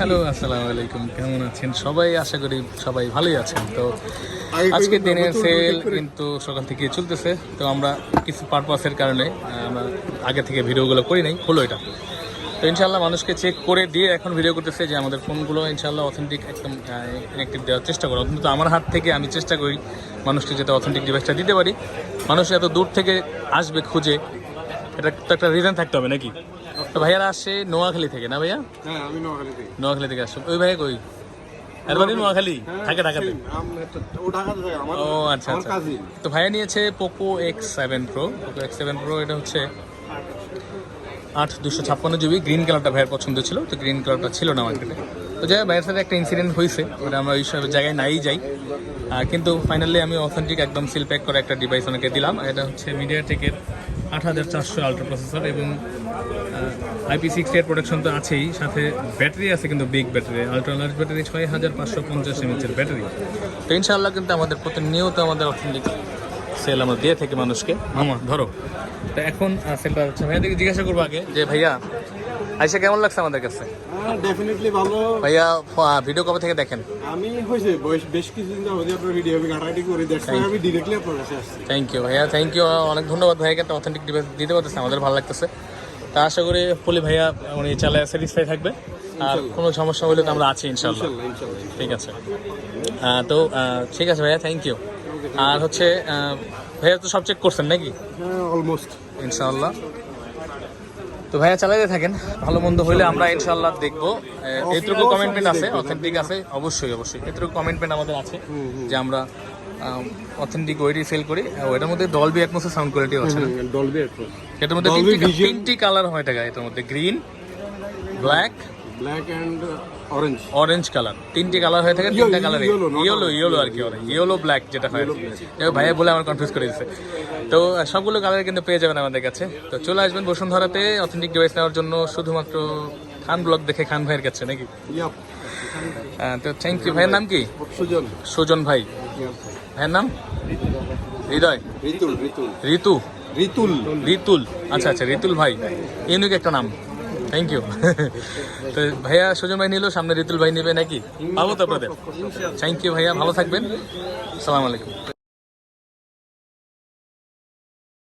Hello আসসালামু আলাইকুম। কেমন আছেন? সবাই আশা করি সবাই ভালোই আছেন। তো আজকের দিনের সেল কিন্তু সকাল থেকে চলতেছে। তো আমরা কিছু পারপাসের কারণে আমরা আগে থেকে ভিডিওগুলো করি নাই হলো এটা। তো ইনশাল্লাহ মানুষকে চেক করে দিয়ে এখন ভিডিও করতেছে যে আমাদের ফোনগুলো ইনশাল্লাহ অথেন্টিক একদম ইনেকটিভ দেওয়ার চেষ্টা করো। কিন্তু আমার হাত থেকে আমি চেষ্টা করি মানুষকে যাতে অথেন্টিক ডিভাইসটা দিতে পারি। মানুষ এত দূর থেকে আসবে খুঁজে এটা তো একটা রিজন থাকতে হবে নাকি? তো ভাইয়ারা আসছে নোয়াখালী থেকে না ভাইয়া? হ্যাঁ আমি নোয়াখালী থেকে। নোয়াখালী থেকে আসছো ওই ভাই কই? নোয়াখালী। ঢাকাতে ও আচ্ছা আচ্ছা। তো ভাইয়া নিয়েছে Poco X seven Pro Poco X seven Pro এটা হচ্ছে আট দুশো ছাপ্পান্ন জিবি। গ্রিন কালারটা ভাইয়ের পছন্দ ছিল তো গ্রিন কালারটা ছিল না মার্কেটে তো যাই ভাইয়ের সাথে একটা ইনসিডেন্ট হয়েছে ওটা আমরা ওই সব জায়গায় নাই যাই। কিন্তু ফাইনালি আমি অথেন্টিক একদম সিল প্যাক করা একটা ডিভাইস ওনাকে দিলাম। এটা হচ্ছে মিডিয়া টেকের আট হাজার চারশো আল্ট্রা প্রসেসর এবং আইপি সিক্সটি এর প্রোটেকশন তো আছেই সাথে ব্যাটারি আছে কিন্তু big battery ultra large battery ছয় হাজার পাঁচশো পঞ্চাশ এমএচের ব্যাটারি। তো ইনশাআল্লাহ কিন্তু আমাদের প্রতিনিয়ত আমাদের অর্থনৈতিক সেল আমরা দিয়ে থাকি মানুষকে। আমার ধরো। তো এখন সেলটা হচ্ছে ভাইয়া দিকে জিজ্ঞাসা করব আগে যে ভাইয়া আইসা কেমন লাগছে আমাদের কাছে? হ্যাঁ ডেফিনেটলি ভালো। ভাইয়া ভিডিও কবে থেকে দেখেন? আমি হয়েছে বেশ কিছুদিন যাবতীয় আপনার ভিডিও আমি ঘাটাঘাটি করি দেখছি আমি ডিরেক্টলি আপনার কাছে আসছি। থ্যাংক ইউ ভাইয়া থ্যাংক ইউ অনেক ধন্যবাদ ভাইয়াকে একটা অথেন্টিক ডিভাইস দিতে পারতেছে আমাদের ভালো লাগতেছে। তা আশা করি ফুলি ভাইয়া উনি চালায় স্যাটিসফাই থাকবে। আর কোনো সমস্যা হলে তো আমরা আছি ইনশাল্লাহ। ইনশাল্লাহ ইনশাল্লাহ ঠিক আছে। তো ঠিক আছে ভাইয়া থ্যাংক ইউ আর হচ্ছে ভাইয়া তো সব চেক করছেন নাকি? হ্যাঁ অলমোস্ট ইনশাআল্লাহ তো ভাইয়া চালাইতে থাকেন। ভালো মন্দ হইলে আমরা ইনশাল্লাহ দেখব। এতটুকু কমেন্টমেন্ট আছে অথেন্টিক আছে? অবশ্যই অবশ্যই। এতটুকু কমেন্টমেন্ট আমাদের আছে যে আমরা অথেন্টিক ওয়েটি সেল করি। আর ওইটার মধ্যে ডলবি অ্যাটমসের সাউন্ড কোয়ালিটি আছে ডলবি এটার মধ্যে তিনটি তিনটি কালার হয় টাকা এটার মধ্যে green black black and orange orange colour তিনটি কালার হয়ে থাকে তিনটা কালার ইয়েলো ইয়েলো আর কি ওরা ইয়েলো ব্ল্যাক যেটা হয়। যাই ভাইয়া বলে আমার কনফিউজ করে দিচ্ছে তো সবগুলো কালার কিন্তু পেয়ে যাবেন আমাদের কাছে। তো চলে আসবেন বসুন্ধরাতে অথেন্টিক ডিভাইস নেওয়ার জন্য শুধুমাত্র খান ব্লগ দেখে খান ভাইয়ের কাছে নাকি? ইয়াপ তো থ্যাংক ইউ ভাইয়ের নাম কি? সুজন। সুজন ভাই। ভাইয়ের নাম? হৃদয়। রিতুল রিতুল ঋতু। রিতুল রিতুল আচ্ছা আচ্ছা রিতুল ভাই। ইউনিক একটা নাম। থ্যাংক ইউ তো ভাইয়া, সুজন ভাই নিল, সামনে রিতুল ভাই নেবে নাকি? পাবো তো আপনাদের। থ্যাংক ইউ ভাইয়া, ভালো থাকবেন। সালাম আলাইকুম।